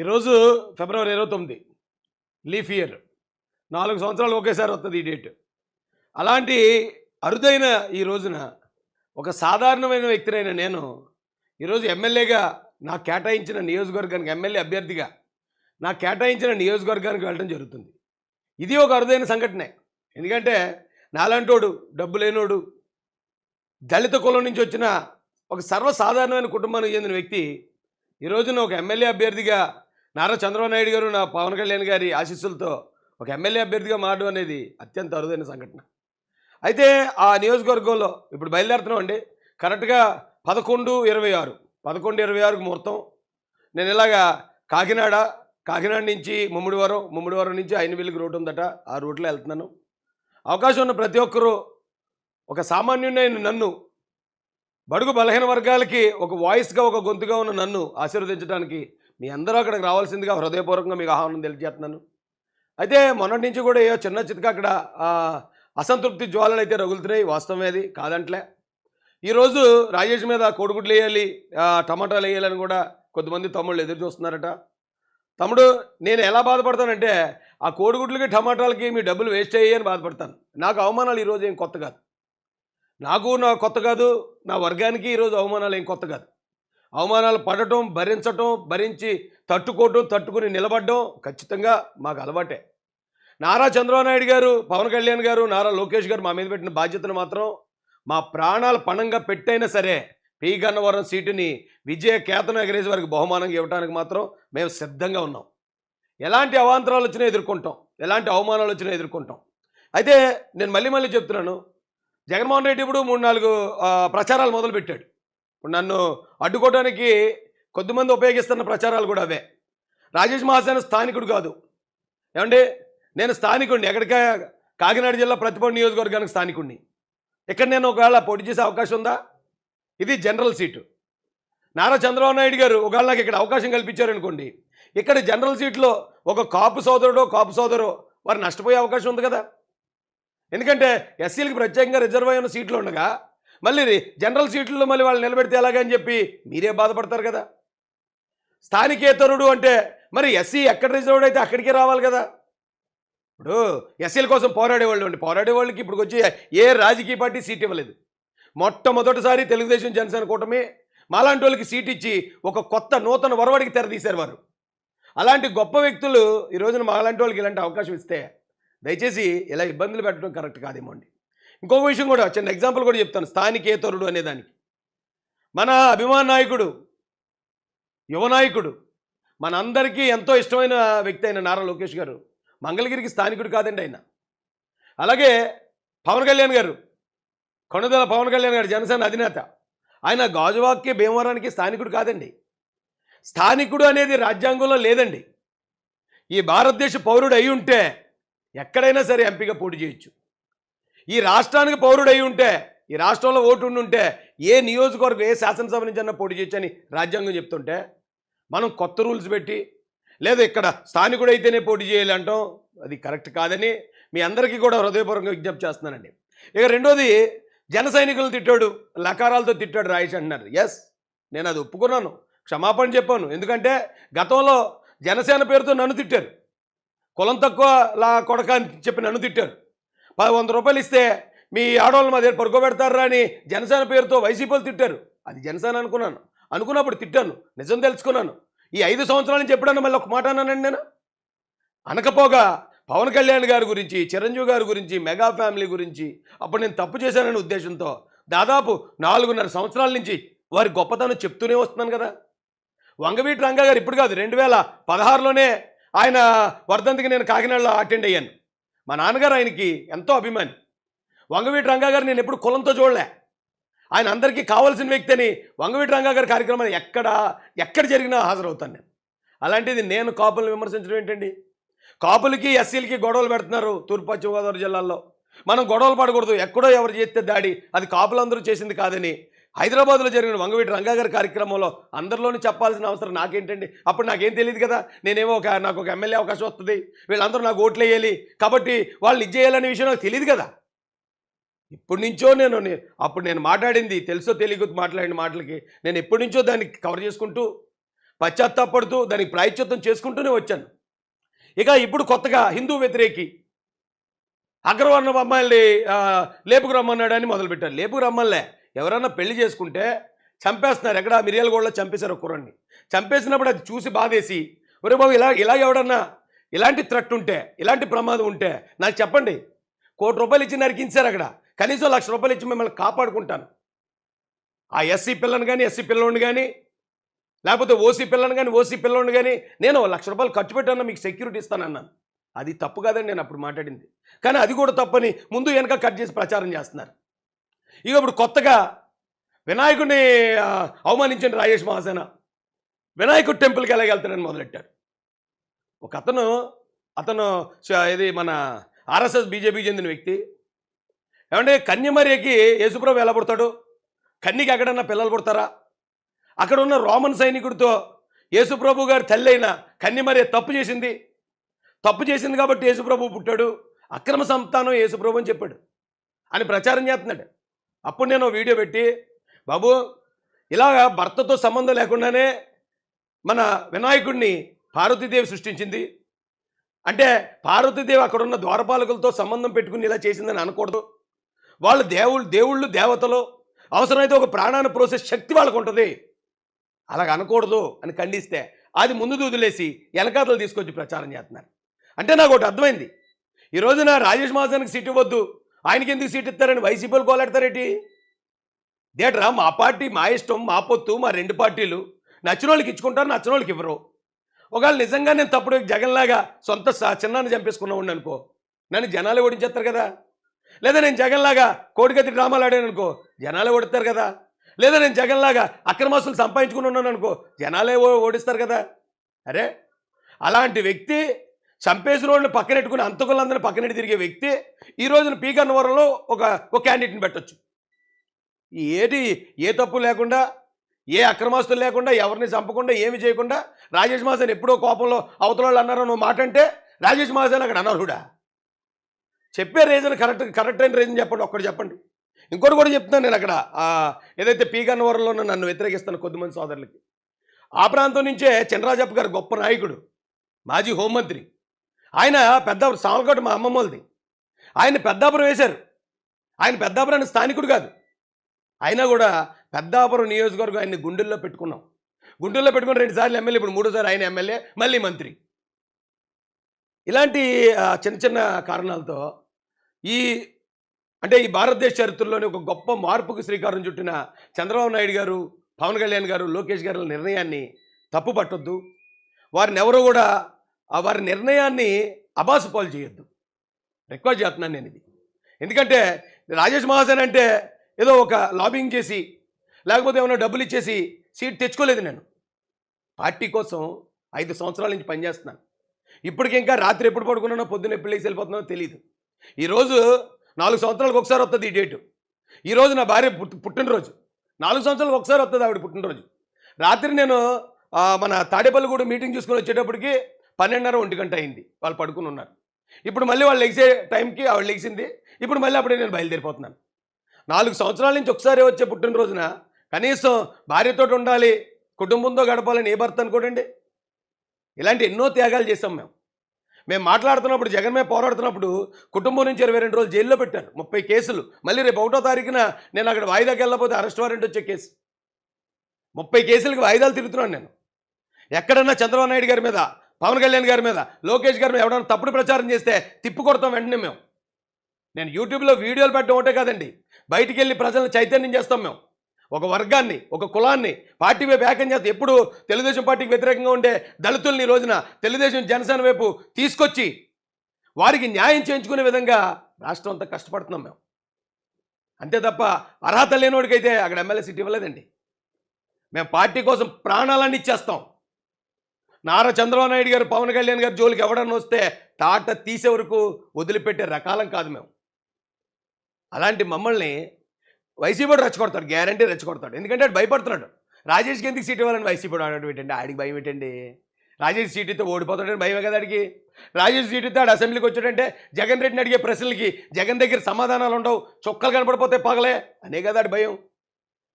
ఈరోజు ఫిబ్రవరి ఇరవై తొమ్మిది లీఫ్ ఇయర్. నాలుగు సంవత్సరాలు ఒకేసారి వస్తుంది ఈ డేట్. అలాంటి అరుదైన ఈ రోజున ఒక సాధారణమైన వ్యక్తినైన నేను ఈరోజు ఎమ్మెల్యేగా నాకు కేటాయించిన నియోజకవర్గానికి ఎమ్మెల్యే అభ్యర్థిగా నాకు కేటాయించిన నియోజకవర్గానికి వెళ్ళడం జరుగుతుంది. ఇది ఒక అరుదైన సంఘటనే. ఎందుకంటే నాలాంటోడు డబ్బు లేనోడు దళిత కులం నుంచి వచ్చిన ఒక సర్వసాధారణమైన కుటుంబానికి చెందిన వ్యక్తి ఈ రోజున ఒక ఎమ్మెల్యే అభ్యర్థిగా నారా చంద్రబాబు నాయుడు గారు నా పవన్ కళ్యాణ్ గారి ఆశీస్సులతో ఒక ఎమ్మెల్యే అభ్యర్థిగా మారడం అనేది అత్యంత అరుదైన సంఘటన. అయితే ఆ నియోజకవర్గంలో ఇప్పుడు బయలుదేరుతున్నాం అండి కరెక్ట్గా పదకొండు ఇరవై ఆరు. పదకొండు ఇరవై ఆరుకు ముహూర్తం. నేను ఇలాగా కాకినాడ కాకినాడ నుంచి ముమ్మిడివరం ముమ్మిడివరం నుంచి ఐనవిల్లికి రూట్ ఉందట. ఆ రూట్లో వెళ్తున్నాను. అవకాశం ఉన్న ప్రతి ఒక్కరూ ఒక సామాన్యుడైన నన్ను బడుగు బలహీన వర్గాలకి ఒక వాయిస్గా ఒక గొంతుగా ఉన్న నన్ను ఆశీర్వదించడానికి మీ అందరూ అక్కడికి రావాల్సిందిగా హృదయపూర్వకంగా మీకు ఆహ్వానం తెలియజేస్తున్నాను. అయితే మొన్నటి నుంచి కూడా ఏ చిన్న చితక అక్కడ అసంతృప్తి జ్వాలలు అయితే రగులుతున్నాయి వాస్తవమే అది కాదంట్లే. ఈరోజు రాజేష్ మీద కోడిగుడ్లు వేయాలి టమాటాలు వేయాలని కూడా కొద్దిమంది తమ్ముళ్ళు ఎదురు చూస్తున్నారట. తమ్ముడు నేను ఎలా బాధపడతానంటే ఆ కోడిగుడ్లకి టమాటాలకి మీ డబ్బులు వేస్ట్ అయ్యాయని బాధపడతాను. నాకు అవమానాలు ఈరోజు ఏం కొత్త కాదు. నాకు నా కొత్త కాదు నా వర్గానికి ఈరోజు అవమానాలు ఏం కొత్త కాదు. అవమానాలు పడటం భరించటం భరించి తట్టుకోవటం తట్టుకుని నిలబడడం ఖచ్చితంగా మాకు అలవాటే. నారా చంద్రబాబు నాయుడు గారు పవన్ కళ్యాణ్ గారు నారా లోకేష్ గారు మా మీద పెట్టిన బాధ్యతను మాత్రం మా ప్రాణాలు పణంగా పెట్టైనా సరే పి గన్నవరం సీటుని విజయ కేతన ఎగరేసి వారికి బహుమానంగా ఇవ్వడానికి మాత్రం మేము సిద్ధంగా ఉన్నాం. ఎలాంటి అవాంతరాలు వచ్చినా ఎదుర్కొంటాం. ఎలాంటి అవమానాలు వచ్చినా ఎదుర్కొంటాం. అయితే నేను మళ్ళీ మళ్ళీ చెప్తున్నాను. జగన్మోహన్ రెడ్డి ఇప్పుడు మూడు నాలుగు ప్రచారాలు మొదలుపెట్టాడు. ఇప్పుడు నన్ను అడ్డుకోవడానికి కొద్దిమంది ఉపయోగిస్తున్న ప్రచారాలు కూడా అవే. రాజేష్ మహాసేన స్థానికుడు కాదు. ఏమండి? నేను స్థానికుడిని ఎక్కడిక? కాకినాడ జిల్లా ప్రతిపడి నియోజకవర్గానికి స్థానికుడిని ఇక్కడ నేను ఒకవేళ పోటీ చేసే అవకాశం ఉందా? ఇది జనరల్ సీటు. నారా చంద్రబాబు నాయుడు గారు ఒకవేళ నాకు ఇక్కడ అవకాశం కల్పించారనుకోండి ఇక్కడ జనరల్ సీట్లో ఒక కాపు సోదరుడో కాపు సోదరో వారు నష్టపోయే అవకాశం ఉంది కదా. ఎందుకంటే ఎస్సీలకు ప్రత్యేకంగా రిజర్వ్ అయిన సీట్లు ఉండగా మళ్ళీ జనరల్ సీట్లలో మళ్ళీ వాళ్ళు నిలబెడితే ఎలాగని చెప్పి మీరే బాధపడతారు కదా. స్థానికేతరుడు అంటే మరి ఎస్సీ ఎక్కడ రిజర్వ్డ్ అయితే అక్కడికే రావాలి కదా. ఇప్పుడు ఎస్సీల కోసం పోరాడేవాళ్ళు అండి పోరాడేవాళ్ళకి ఇప్పుడు వచ్చి ఏ రాజకీయ పార్టీ సీట్ ఇవ్వలేదు. మొట్టమొదటిసారి తెలుగుదేశం జనసేన కూటమి మాలాంటి వాళ్ళకి సీట్ ఇచ్చి ఒక కొత్త నూతన వరవడికి తెరదీశారు వారు. అలాంటి గొప్ప వ్యక్తులు ఈ రోజున మాలాంటి వాళ్ళకి ఇలాంటి అవకాశం ఇస్తే దయచేసి ఇలా ఇబ్బందులు పెట్టడం కరెక్ట్ కాదేమో అండి. ఇంకొక విషయం కూడా చిన్న ఎగ్జాంపుల్ కూడా చెప్తాను స్థానికేతరుడు అనేదానికి మన అభిమాన నాయకుడు యువ నాయకుడు మనందరికీ ఎంతో ఇష్టమైన వ్యక్తి అయిన నారా లోకేష్ గారు మంగళగిరికి స్థానికుడు కాదండి ఆయన. అలాగే పవన్ కళ్యాణ్ గారు కొణదల పవన్ కళ్యాణ్ గారు జనసేన అధినేత. ఆయన గాజువాక్కి భీమవరానికి స్థానికుడు కాదండి. స్థానికుడు అనేది రాజ్యాంగంలో లేదండి. ఈ భారతదేశ పౌరుడు అయి ఉంటే ఎక్కడైనా సరే ఎంపీగా పోటీ చేయొచ్చు. ఈ రాష్ట్రానికి పౌరుడై ఉంటే ఈ రాష్ట్రంలో ఓటు ఉండి ఉంటే ఏ నియోజకవర్గం ఏ శాసనసభ నుంచి అన్న పోటీ చేయొచ్చని రాజ్యాంగం చెప్తుంటే మనం కొత్త రూల్స్ పెట్టి లేదా ఇక్కడ స్థానికుడు అయితేనే పోటీ చేయాలంటాం అది కరెక్ట్ కాదని మీ అందరికీ కూడా హృదయపూర్వకంగా విజ్ఞప్తి చేస్తున్నానండి. ఇక రెండోది జన సైనికులను తిట్టాడు లకారాలతో తిట్టాడు రాయేష్ అంటున్నారు. ఎస్ నేను అది ఒప్పుకున్నాను క్షమాపణ చెప్పాను. ఎందుకంటే గతంలో జనసేన పేరుతో నన్ను తిట్టారు. కులం తక్కువ లా కొడక అని చెప్పి నన్ను తిట్టారు. వంద రూపాయలు ఇస్తే మీ ఆడవాళ్ళు మా దగ్గర పడుకోబెడతారా అని జనసేన పేరుతో వైసీపీలు తిట్టారు. అది జనసేన అనుకున్నాను. అనుకున్నప్పుడు తిట్టాను. నిజం తెలుసుకున్నాను. ఈ ఐదు సంవత్సరాల నుంచి ఎప్పుడన్నా మళ్ళీ ఒక మాట అన్నానండి నేను? అనకపోగా పవన్ కళ్యాణ్ గారి గురించి చిరంజీవి గారి గురించి మెగా ఫ్యామిలీ గురించి అప్పుడు నేను తప్పు చేశాననే ఉద్దేశంతో దాదాపు నాలుగున్నర సంవత్సరాల నుంచి వారి గొప్పతనం చెప్తూనే వస్తున్నాను కదా. వంగవీటి రంగా గారు ఇప్పుడు కాదు రెండు వేల పదహారులోనే ఆయన వర్ధంతికి నేను కాకినాడలో అటెండ్ అయ్యాను. మా నాన్నగారు ఆయనకి ఎంతో అభిమాని. వంగవీటి రంగా గారు నేను ఎప్పుడు కులంతో చూడలే ఆయన అందరికీ కావాల్సిన వ్యక్తి అని వంగవీటి రంగా గారి ఎక్కడ ఎక్కడ జరిగినా హాజరవుతాను నేను. అలాంటిది నేను కాపులను విమర్శించడం ఏంటండి? కాపులకి ఎస్సీలకి గొడవలు పెడుతున్నారు తూర్పు పశ్చిమ గోదావరి జిల్లాల్లో. మనం గొడవలు పడకూడదు. ఎక్కడో ఎవరు చేస్తే దాడి అది కాపులందరూ చేసింది కాదని హైదరాబాద్లో జరిగిన వంగవీటి రంగాగారి కార్యక్రమంలో అందరిలోనూ చెప్పాల్సిన అవసరం నాకేంటండి? అప్పుడు నాకేం తెలియదు కదా? నేనేమో ఒక నాకు ఒక ఎమ్మెల్యే అవకాశం వస్తుంది. వీళ్ళందరూ నాకు ఓట్లు వేయాలి. కాబట్టి వాళ్ళు ఇచ్చేయాలనే విషయం నాకు తెలియదు కదా? ఇప్పటి నుంచో నేను అప్పుడు నేను మాట్లాడింది తెలుసో తెలియదు మాట్లాడిన మాటలకి నేను ఎప్పటి నుంచో దాన్ని కవర్ చేసుకుంటూ పశ్చాత్తాపడుతూ దానికి ప్రాయశ్చిత్తం చేసుకుంటూనే వచ్చాను. ఇక ఇప్పుడు కొత్తగా హిందూ వ్యతిరేకి అగ్రవర్ణ అమ్మాయిల్ని లేపుకు రమ్మన్నాడని మొదలుపెట్టారు. లేపుకు రమ్మల్లే ఎవరన్నా పెళ్ళి చేసుకుంటే చంపేస్తున్నారు. ఎక్కడ? మిరియాలగూడలో చంపేశారు ఒక కుర్రాన్ని. చంపేసినప్పుడు అది చూసి బాధేసి ఒరే బాబు ఇలా ఇలా ఎవడన్నా ఇలాంటి థ్రెట్ ఉంటే ఇలాంటి ప్రమాదం ఉంటే నాకు చెప్పండి. కోటి రూపాయలు ఇచ్చి నరికించారు అక్కడ. కనీసం లక్ష రూపాయలు ఇచ్చి మిమ్మల్ని కాపాడుకుంటాను. ఆ ఎస్సీ పిల్లని కానీ ఎస్సీ పిల్లోని కానీ లేకపోతే ఓసీ పిల్లని కానీ ఓసీ పిల్లని కానీ నేను లక్ష రూపాయలు ఖర్చు పెట్టాను మీకు సెక్యూరిటీ ఇస్తానన్నాను. అది తప్పు కాదని నేను అప్పుడు మాట్లాడింది. కానీ అది కూడా తప్పని ముందు వెనక కట్ చేసి ప్రచారం చేస్తున్నారు. ఇక ఇప్పుడు కొత్తగా వినాయకుడిని అవమానించండి అవమానించిన రాజేష్ మహాసేన. వినాయకుడు టెంపుల్కి ఎలాగెళ్తాడని మొదలెట్టారు. ఒక అతను అతను ఇది మన ఆర్ఎస్ఎస్ బీజేపీ చెందిన వ్యక్తి. ఏమంటే కన్యమర్యకి యేసుప్రభు ఎలా పుడతాడు? కన్యకి ఎక్కడన్నా పిల్లలు పుడతారా? అక్కడ ఉన్న రోమన్ సైనికుడితో యేసుప్రభు గారి తల్లైన కన్యమర్య తప్పు చేసింది. తప్పు చేసింది కాబట్టి యేసుప్రభు పుట్టాడు. అక్రమ సంతానం యేసుప్రభు అని చెప్పాడు. అని ప్రచారం చేస్తున్నాడు. అప్పుడు నేను వీడియో పెట్టి బాబు ఇలాగా భర్తతో సంబంధం లేకుండానే మన వినాయకుడిని పార్వతీదేవి సృష్టించింది. అంటే పార్వతీదేవి అక్కడ ఉన్న ద్వారపాలకులతో సంబంధం పెట్టుకుని ఇలా చేసిందని అనకూడదు. వాళ్ళు దేవుళ్ళు దేవుళ్ళు దేవతలు అవసరమైతే ఒక ప్రాణాన్ని ప్రోసెస్ శక్తి వాళ్ళకు ఉంటుంది. అలాగ అనకూడదు అని ఖండిస్తే అది ముందు దూదులేసి వెనకాతలు తీసుకొచ్చి ప్రచారం చేస్తున్నారు. అంటే నాకు ఒకటి అర్థమైంది. ఈ రోజున రాజేష్ మహాజన్కి సీట్ ఇవ్వద్దు. ఆయనకి ఎందుకు సీట్ ఇస్తారని వైసీపీలు కోలాడతారేటి? దేట్రా మా పార్టీ మా ఇష్టం మా పొత్తు మా రెండు పార్టీలు. నచ్చిన వాళ్ళకి ఇచ్చుకుంటారు నచ్చిన వాళ్ళకి ఇవ్వరు. ఒకవేళ నిజంగా నేను తప్పుడు జగన్లాగా సొంత స- చిన్నాన్ని చంపేసుకున్నావు అనుకో నన్ను జనాలే ఓడించేస్తారు కదా. లేదా నేను జగన్లాగా కోడిగతి డ్రామాలు ఆడాను అనుకో జనాలే ఓడిస్తారు కదా. లేదా నేను జగన్లాగా అక్రమాసులు సంపాదించుకుని ఉన్నాను అనుకో జనాలే ఓ- ఓడిస్తారు కదా. అరే అలాంటి వ్యక్తి చంపేసిన వాళ్ళని పక్కనెట్టుకుని అంతకులందరినీ పక్కనెట్టి తిరిగే వ్యక్తి ఈ రోజున పీకన్నవరంలో ఒక ఒక క్యాండిడేట్ని పెట్టొచ్చు. ఏటి ఏ తప్పు లేకుండా ఏ అక్రమాస్తులు లేకుండా ఎవరిని చంపకుండా ఏమి చేయకుండా రాజేష్ మహాసేన్ ఎప్పుడో కోపంలో అవతల వాళ్ళు అన్నారో నువ్వు మాట అంటే రాజేష్ మహాసేన్ అక్కడ అనర్హుడా? చెప్పే రీజన్ కరెక్ట్ కరెక్ట్ అయిన రీజన్ చెప్పండి ఒక్కటి చెప్పండి. ఇంకోటి కూడా చెప్తున్నాను నేను అక్కడ. ఏదైతే ఏదైతే పీగన్నవరంలో నన్ను వ్యతిరేకిస్తాను కొద్దిమంది సోదరులకి. ఆ ప్రాంతం నుంచే చంద్రరాజప్ప గారు గొప్ప నాయకుడు మాజీ హోంమంత్రి. ఆయన పెద్దాపురం సామలకోట మా అమ్మమ్మలది. ఆయన పెద్దాపురం వేశారు. ఆయన పెద్దాపురం స్థానికుడు కాదు. అయినా కూడా పెద్దాపురం నియోజకవర్గం ఆయన్ని గుండెల్లో పెట్టుకున్నాం. గుండెల్లో పెట్టుకుని రెండు సార్లు ఎమ్మెల్యే ఇప్పుడు మూడోసారి ఆయన ఎమ్మెల్యే మళ్ళీ మంత్రి. ఇలాంటి చిన్న చిన్న కారణాలతో ఈ అంటే ఈ భారతదేశ చరిత్రలోని ఒక గొప్ప మార్పుకు శ్రీకారం చుట్టిన చంద్రబాబు నాయుడు గారు పవన్ కళ్యాణ్ గారు లోకేష్ గారి నిర్ణయాన్ని తప్పు పట్టొద్దు వారిని ఎవరు కూడా ఆ వారి నిర్ణయాన్ని అబాసుపాలు చేయొద్దు. రిక్వెస్ట్ చేస్తున్నాను నేను ఇది. ఎందుకంటే రాజేష్ మహాసేన్ అంటే ఏదో ఒక లాబింగ్ చేసి లేకపోతే ఏమైనా డబ్బులు ఇచ్చేసి సీట్ తెచ్చుకోలేదు నేను. పార్టీ కోసం ఐదు సంవత్సరాల నుంచి పనిచేస్తున్నాను ఇప్పటికి ఇంకా రాత్రి ఎప్పుడు పడుకున్నానో పొద్దున్న ఎప్పుడు లేచి వెళ్ళిపోతున్నానో తెలియదు ఈరోజు నాలుగు సంవత్సరాలకు ఒకసారి వస్తుంది ఈ డేటు. ఈరోజు నా భార్య పుట్టి పుట్టినరోజు. నాలుగు సంవత్సరాలకు ఒకసారి వస్తుంది ఆవిడ పుట్టినరోజు. రాత్రి నేను మన తాడేపల్లిగూడ మీటింగ్ చూసుకొని వచ్చేటప్పటికి పన్నెండున్నర ఒంటి గంట అయింది. వాళ్ళు పడుకుని ఉన్నారు. ఇప్పుడు మళ్ళీ వాళ్ళు లెగిసే టైంకి ఆవిడ లెగిసింది ఇప్పుడు మళ్ళీ అప్పుడే నేను బయలుదేరిపోతున్నాను. నాలుగు సంవత్సరాల నుంచి ఒకసారి వచ్చే పుట్టినరోజున కనీసం భార్యతో ఉండాలి కుటుంబంతో గడపాలని ఏ భర్త అనుకోడండి? ఇలాంటి ఎన్నో త్యాగాలు చేసాం మేము. మేము మాట్లాడుతున్నప్పుడు జగన్ మీద పోరాడుతున్నప్పుడు కుటుంబం నుంచి ఇరవై రెండు రోజులు జైల్లో పెట్టారు. ముప్పై కేసులు. మళ్ళీ రేపు ఒకటో తారీఖున నేను అక్కడ వాయిదాకి వెళ్ళకపోతే అరెస్ట్ వారెంట్ వచ్చే కేసు. ముప్పై కేసులకి వాయిదాలు తిరుగుతున్నాను నేను. ఎక్కడన్నా చంద్రబాబు నాయుడు గారి మీద పవన్ కళ్యాణ్ గారి మీద లోకేష్ గారి మీద ఎవడన్నా తప్పుడు ప్రచారం చేస్తే తిప్పు కొడతాం వెంటనే మేము. నేను యూట్యూబ్లో వీడియోలు పెట్టడం ఒకటే కాదండి. బయటికి వెళ్ళి ప్రజలను చైతన్యం చేస్తాం మేము. ఒక వర్గాన్ని ఒక కులాన్ని పార్టీ వైపు ఏకం చేస్తే ఎప్పుడు తెలుగుదేశం పార్టీకి వ్యతిరేకంగా ఉండే దళితుల్ని రోజున తెలుగుదేశం జనసేన వైపు తీసుకొచ్చి వారికి న్యాయం చేయించుకునే విధంగా రాష్ట్రం అంతా కష్టపడుతున్నాం మేము. అంతే తప్ప అర్హత లేనివాడికైతే అక్కడ ఎమ్మెల్యే సీట్ ఇవ్వలేదండి. మేము పార్టీ కోసం ప్రాణాలన్నీ ఇచ్చేస్తాం. నారా చంద్రబాబు నాయుడు గారు పవన్ కళ్యాణ్ గారు జోలికి ఎవడన్నా వస్తే తాట తీసే వరకు వదిలిపెట్టే రకాలం కాదు మేము. అలాంటి మమ్మల్ని వైసీపీ రెచ్చగొడతాడు గ్యారంటీ రెచ్చగొడతాడు. ఎందుకంటే ఆడు భయపడుతున్నాడు. రాజేష్కి ఎందుకు సీట్ ఇవ్వాలని వైసీపీ ఆడటం ఏంటండి ఆడికి భయం ఏంటండి? రాజేష్ సీట్ ఇస్తే ఓడిపోతాడని భయమే కదా ఆడికి? రాజేష్ సీట్ ఇస్తే ఆడు అసెంబ్లీకి వచ్చాడంటే జగన్ రెడ్డిని అడిగే ప్రశ్నలకి జగన్ దగ్గర సమాధానాలు ఉండవు చొక్కలు కనపడిపోతే పగలే. అనే కదా ఆడి భయం.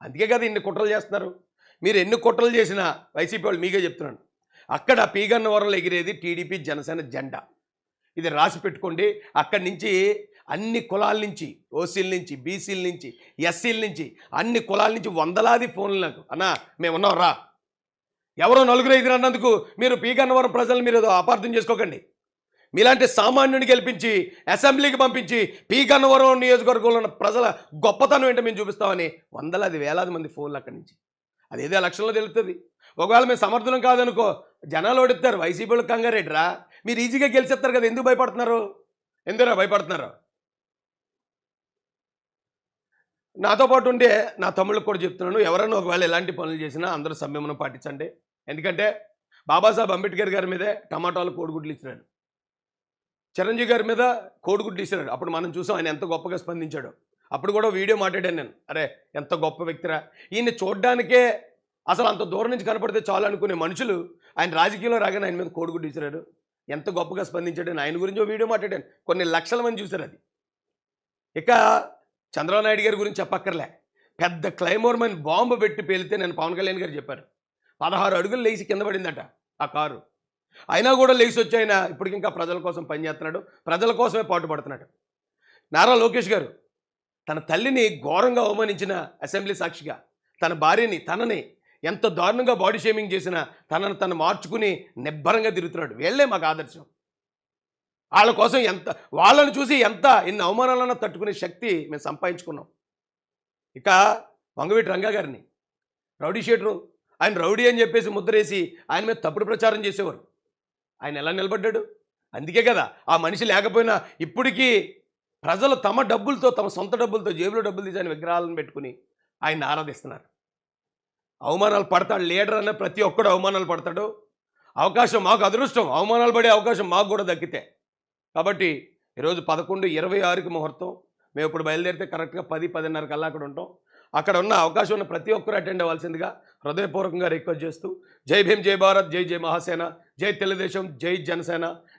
అందుకే కదా ఇన్ని కుట్రలు చేస్తున్నారు. మీరు ఎన్ని కుట్రలు చేసినా వైసీపీ వాళ్ళు మీకే చెప్తున్నాను. అక్కడ పీగన్నవరంలో ఎగిరేది టీడీపీ జనసేన జెండా. ఇది రాసి పెట్టుకోండి. అక్కడి నుంచి అన్ని కులాల నుంచి ఓసీల నుంచి బీసీల నుంచి ఎస్సీల నుంచి అన్ని కులాల నుంచి వందలాది ఫోన్లు నాకు. అన్నా మేము ఉన్నాం రా. ఎవరో నలుగురు ఐదుగురు అన్నందుకు మీరు పీగన్నవరం ప్రజలను మీరు ఏదో అపార్థం చేసుకోకండి. మీలాంటి సామాన్యుని గెలిపించి అసెంబ్లీకి పంపించి పీగన్నవరం నియోజకవర్గంలో ఉన్న ప్రజల గొప్పతనం ఏంటో మేము చూపిస్తామని వందలాది వేలాది మంది ఫోన్లు అక్కడి నుంచి. అదేదో ఎలక్షన్లో తెలుస్తుంది ఒకవేళ మేము సమర్థనం కాదనుకో జనాలు ఓడిస్తారు వైసీపీ వాళ్ళు కంగారేట్రా. మీరు ఈజీగా గెలిచేస్తారు కదా ఎందుకు భయపడుతున్నారు? ఎందుకురా భయపడుతున్నారు? నాతో పాటు ఉండే నా తమ్ముళ్ళకి కూడా చెప్తున్నాను. ఎవరైనా ఒకవేళ ఎలాంటి పనులు చేసినా అందరూ సంయమనం పాటించండి. ఎందుకంటే బాబాసాహెబ్ అంబేద్కర్ గారి మీదే టమాటాలు కోడిగుడ్లు ఇచ్చినాడు. చిరంజీవి గారి మీద కోడిగుడ్లు ఇచ్చినాడు. అప్పుడు మనం చూసాం ఆయన ఎంత గొప్పగా స్పందించాడు. అప్పుడు కూడా వీడియో మాట్లాడాను నేను. అరే ఎంత గొప్ప వ్యక్తిరా. ఈయన్ని చూడ్డానికే అసలు అంత దూరం నుంచి కనపడితే చాలు అనుకునే మనుషులు ఆయన రాజకీయంలో రాగానే ఆయన మీద కోడిగుడ్డు ఇచ్చినాడు ఎంత గొప్పగా స్పందించాడు ఆయన గురించి వీడియో మాట్లాడాను. కొన్ని లక్షల మంది చూశారు అది. ఇక చంద్రబాబు నాయుడు గారి గురించి చెప్పక్కర్లే. పెద్ద క్లైమోర్ మైన్ బాంబు పెట్టి పేలితే నేను పవన్ కళ్యాణ్ గారు చెప్పారు. పదహారు అడుగులు లేచి కింద పడిందట ఆ కారు. అయినా కూడా లేచి వచ్చి ఆయన ఇప్పటికి ఇంకా ప్రజల కోసం పనిచేస్తున్నాడు ప్రజల కోసమే పాటుపడుతున్నాడు నారా లోకేష్ గారు తన తల్లిని ఘోరంగా అవమానించిన అసెంబ్లీ సాక్షిగా తన భార్యని తనని ఎంత దారుణంగా బాడీ షేమింగ్ చేసినా తనను తను మార్చుకుని నిబ్బరంగా తిరుగుతున్నాడు. వీళ్ళే మాకు ఆదర్శం. వాళ్ళ కోసం ఎంత వాళ్ళని చూసి ఎంత ఎన్ని అవమానాలన్నా తట్టుకునే శక్తి మేము సంపాదించుకున్నాం. ఇక వంగవీటి రంగా గారిని రౌడీ షేటరు ఆయన రౌడీ అని చెప్పేసి ముద్రేసి ఆయన మీద తప్పుడు ప్రచారం చేసేవారు. ఆయన ఎలా నిలబడ్డాడు? అందుకే కదా ఆ మనిషి లేకపోయినా ఇప్పటికీ ప్రజలు తమ డబ్బులతో తమ సొంత డబ్బులతో జేబులో డబ్బులు తీసి ఆయన విగ్రహాలను పెట్టుకుని ఆయన ఆరాధిస్తున్నారు. అవమానాలు పడతాడు లీడర్ అన్న ప్రతి ఒక్కడు అవమానాలు పడతాడు. అవకాశం మాకు అదృష్టం. అవమానాలు పడే అవకాశం మాకు కూడా దక్కితే. కాబట్టి ఈరోజు పదకొండు ఇరవై ఆరుకి ముహూర్తం. మేము ఇప్పుడు బయలుదేరితే కరెక్ట్గా పది పదిన్నర కల్లా అక్కడ ఉంటాం. అక్కడ ఉన్న అవకాశం ఉన్న ప్రతి ఒక్కరు అటెండ్ అవ్వాల్సిందిగా హృదయపూర్వకంగా రిక్వెస్ట్ చేస్తూ జై భీమ్ జై భారత్ జై జై మహాసేన జై తెలుగుదేశం జై జనసేన